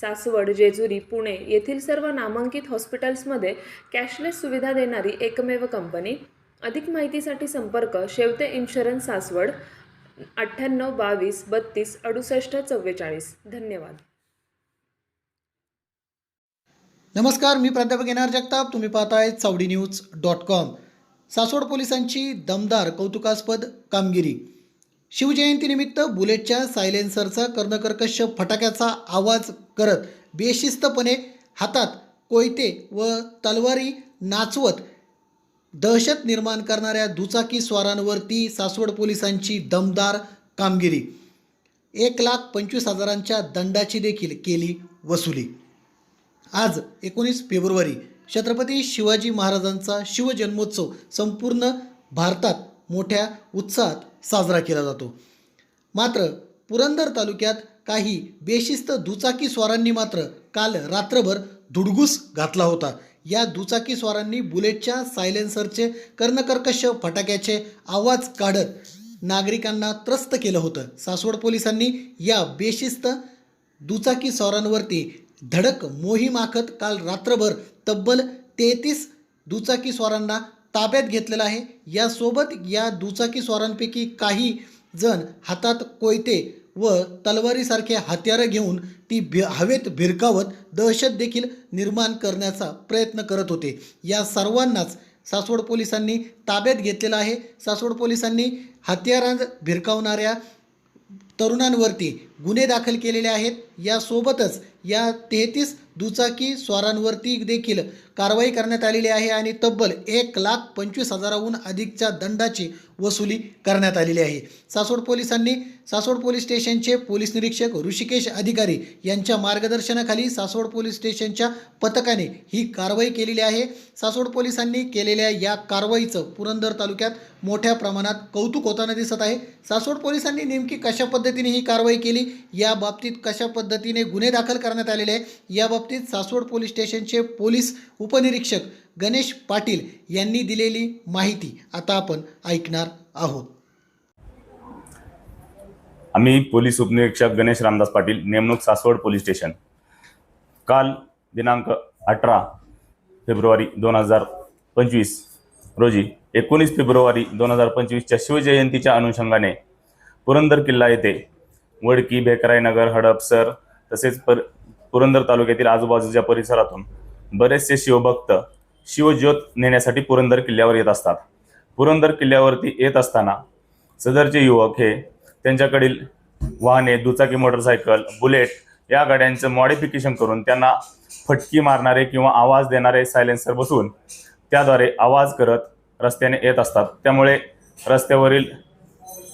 सासवड जेजुरी पुणे येथील सर्व नामांकित हॉस्पिटल्समध्ये कॅशलेस सुविधा देणारी एकमेव कंपनी. अधिक माहितीसाठी संपर्क शेवते इन्शुरन्स सासवड अठ्ठ्याण्णव बावीस बत्तीस अडुसष्ट चव्वेचाळीस. धन्यवाद. नमस्कार मी प्राध्यापक एन जगताप. तुम्ही पाहताय Chavadi news dot com. Saswad पोलिसांची दमदार कौतुकास्पद कामगिरी. शिवजयंतीनिमित्त बुलेटच्या सायलेन्सरचा कर्णकर्कश फटाक्याचा आवाज करत बेशिस्तपणे हातात कोयते व तलवारी नाचवत दहशत निर्माण करणाऱ्या दुचाकी स्वारांवरती सासवड पोलिसांची दमदार कामगिरी. एक लाख पंचवीस हजारांच्या दंडाची देखील केली वसुली. आज एकोणीस फेब्रुवारी छत्रपती शिवाजी महाराजांचा शिवजन्मोत्सव संपूर्ण भारतात मोठ्या उत्साहात साजरा केला जातो. मात्र पुरंदर तालुक्यात काही बेशिस्त दुचाकी स्वारांनी मात्र काल रात्रभर धुडगूस घातला होता. या दुचाकी स्वारांनी बुलेटच्या सायलेन्सरचे कर्णकर्कश फटाक्याचे आवाज काढत नागरिकांना त्रस्त केलं होतं. सासवड पोलिसांनी या बेशिस्त दुचाकी स्वारांवरती धडक मोहीम आखत काल रात्रभर तब्बल तेहतीस दुचाकी स्वारांना ताब्यात घेतलेलं आहे. यासोबत या दुचाकी स्वारांपैकी काही जण हातात कोयते व तलवारीसारखे हत्यारं घेऊन ती भि हवेत भिरकावत दहशत देखील निर्माण करण्याचा प्रयत्न करत होते. या सर्वांनाच सासवड पोलिसांनी ताब्यात घेतलेलं आहे. सासवड पोलिसांनी हत्यारां भिरकावणाऱ्या तरुणांवरती गुन्हे दाखल केलेले आहेत. यासोबतच या तेहतीस दुचाकी स्वारांवरती देखील कारवाई करण्यात आलेली आहे आणि तब्बल एक लाख पंचवीस हजाराहून अधिकच्या दंडाची वसुली करण्यात आलेली आहे. सासवड पोलिसांनी सासवड पोलीस स्टेशनचे पोलीस निरीक्षक ऋषिकेश अधिकारी यांच्या मार्गदर्शनाखाली सासवड पोलीस स्टेशनच्या पथकाने ही कारवाई केलेली आहे. सासवड पोलिसांनी केलेल्या या कारवाईचं पुरंदर तालुक्यात मोठ्या प्रमाणात कौतुक होताना दिसत आहे. सासवड पोलिसांनी नेमकी कशा पद्धतीने ही कारवाई केली? या बाबतीत कशा पद्धतीने गुन्हे दाखल करण्यात आलेले आहे या बाबतीत सासवड पोलीस स्टेशनचे पोलीस उपनिरीक्षक गणेश पाटील यांनी दिलेली माहिती आता आपण ऐकणार आहोत. आम्ही पोलीस उपनिरीक्षक गणेश रामदास पाटील नेमणूक सासवड पोलीस स्टेशन. काल दिनांक अठरा फेब्रुवारी दोन हजार पंचवीस रोजी एकोणीस फेब्रुवारी दोन हजार पंचवीसच्या शिवजयंतीच्या अनुषंगाने पुरंदर किल्ला येथे वडकी भेकरायनगर हडपसर तसेच पर पुरंदर तालुक्यातील आजूबाजूच्या परिसरातून बरेचसे शिवभक्त शिवज्योत नेण्यासाठी पुरंदर किल्ल्यावर येत असतात. पुरंदर किल्ल्यावरती येत असताना सदरचे युवक हे त्यांच्याकडील वाहने दुचाकी मोटरसायकल बुलेट या गाड्यांचं मॉडिफिकेशन करून त्यांना फटकी मारणारे किंवा आवाज देणारे सायलेन्सर बसून त्याद्वारे आवाज करत रस्त्याने येत असतात. त्यामुळे रस्त्यावरील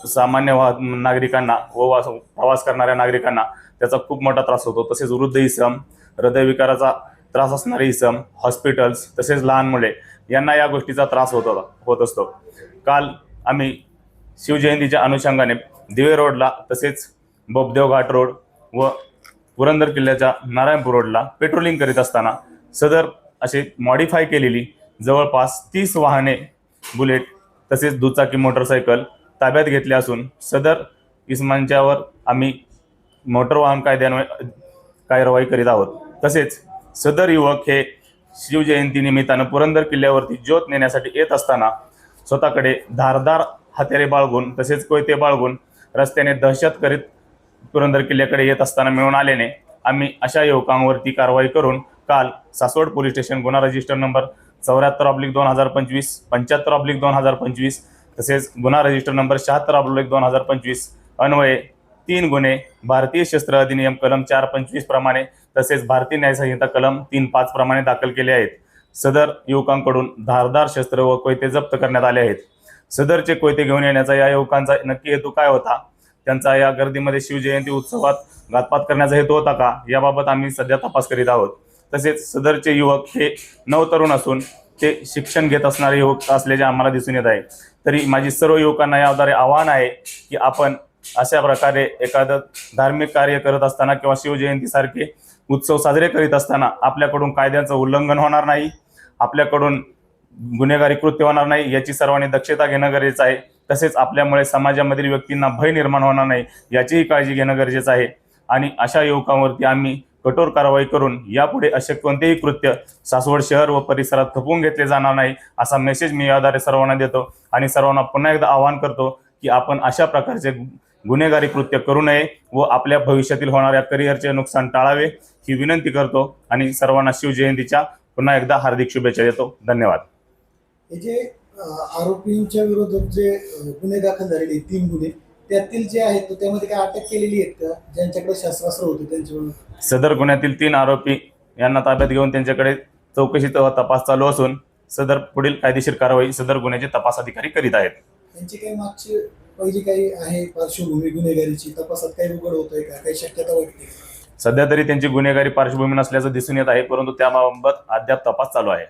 सामान्य वाह नागरिकांना व वास प्रवास करणाऱ्या नागरिकांना त्याचा खूप मोठा त्रास होतो. तसेच वृद्ध इसम हृदयविकाराचा त्रास असणारे इसम हॉस्पिटल्स तसेच लहान मुले यांना या गोष्टीचा त्रास होत होता होत असतो. काल आम्ही शिवजयंतीच्या अनुषंगाने दिवे रोडला तसेच बोबदेव घाट रोड व पुरंदर किल्ल्याच्या नारायणपूर रोडला पेट्रोलिंग करीत असताना सदर असे मॉडिफाय केलेली जवळपास तीस वाहने बुलेट तसेच दुचाकी मोटरसायकल ताब्यात घेतले असून सदर इसमांच्यावर आम्ही मोटर वाहन कायद्यान्वये कार्यवाही करीत आहोत. तसेच सदर युवक हे शिवजयंतीनिमित्तानं पुरंदर किल्ल्यावरती ज्योत नेण्यासाठी येत असताना स्वतःकडे धारदार हत्यारे बाळगून तसेच कोयते बाळगून रस्त्याने दहशत करीत पुरंदर किल्ल्याकडे येत असताना मिळून आल्याने आम्ही अशा युवकांवरती कारवाई करून काल सासवड पोलीस स्टेशन गुन्हा रजिस्टर नंबर चौऱ्याहत्तर ऑब्लिक दोन हजार पंचवीस पंच्याहत्तर ऑब्लिक दोन हजार पंचवीस तसेच गुन्हा रजिस्टर नंबर शहात्तर ऑब्लिक दोन हजार पंचवीस अन्वये तीन गुन्हे भारतीय शस्त्र अधिनियम कलम चार पंचवीस प्रमाणे तसेच भारतीय न्यायसंहिता कलम तीन पाच प्रमाणे दाखल केले आहेत. सदर युवकांकडून धारदार शस्त्र व कोयते जप्त करण्यात आले आहेत. सदरचे कोयते घेऊन येण्याचा या युवकांचा नक्की हेतू काय होता? त्यांचा या गर्दीमध्ये शिवजयंती उत्सवात घातपात करण्याचा हेतू होता का? याबाबत आम्ही सध्या तपास करीत आहोत. तसेच सदरचे युवक हे नवतरुण असून ते शिक्षण घेत असणारे युवक असल्याचे आम्हाला दिसून येत आहे. तरी माझी सर्व युवकांना याद्वारे आव्हान आहे की आपण अशा प्रकारे एखादं धार्मिक कार्य करत असताना किंवा शिवजयंतीसारखे उत्सव साजरे करीत असताना आपल्याकडून कायद्यांचं उल्लंघन होणार नाही आपल्याकडून गुन्हेगारी कृत्य होणार नाही याची सर्वांनी दक्षता घेणं गरजेचं आहे. तसेच आपल्यामुळे समाजामधील व्यक्तींना भय निर्माण होणार नाही याचीही काळजी घेणं गरजेचं आहे. आणि अशा युवकांवरती आम्ही कठोर कारवाई करून यापुढे असे कोणतेही कृत्य सासवड शहर व परिसरात खपवून घेतले जाणार नाही असा मेसेज मी याद्वारे सर्वांना देतो आणि सर्वांना पुन्हा एकदा आवाहन करतो की आपण अशा प्रकारचे गुन्हेगारी कृत्य करू नये व आपल्या भविष्यातील होणाऱ्या करिअरचे नुकसान टाळावे ही विनंती करतो आणि सर्वांना शिवजयंतीच्या पुन्हा एकदा हार्दिक शुभेच्छा देतो. धन्यवाद. हे जे आरोपींच्या विरोधात जे गुन्हे दाखल झालेले तीन गुन्हे त्यातील जे आहेत तर त्यामध्ये काय अटक केलेली आहेत का? ज्यांच्याकडे शस्त्रास्त्र होते त्यांच्यावर? सदर गुन्ह्यातील तीन आरोपी यांना ताब्यात घेऊन त्यांच्याकडे चौकशी तपास चालू असून सदर पुढील कायदेशीर कारवाई सदर गुन्ह्याचे तपास अधिकारी करीत आहेत. त्यांची काही मागची पहिली काही आहे पार्श्वभूमी गुन्हेगारीची? तपासात काही उघड होत आहे का? काही शक्यता वाटते? सध्या तरी त्यांची गुन्हेगारी पार्श्वभूमी नसल्याचं दिसून येत आहे परंतु त्याबाबत अद्याप तपास चालू आहे.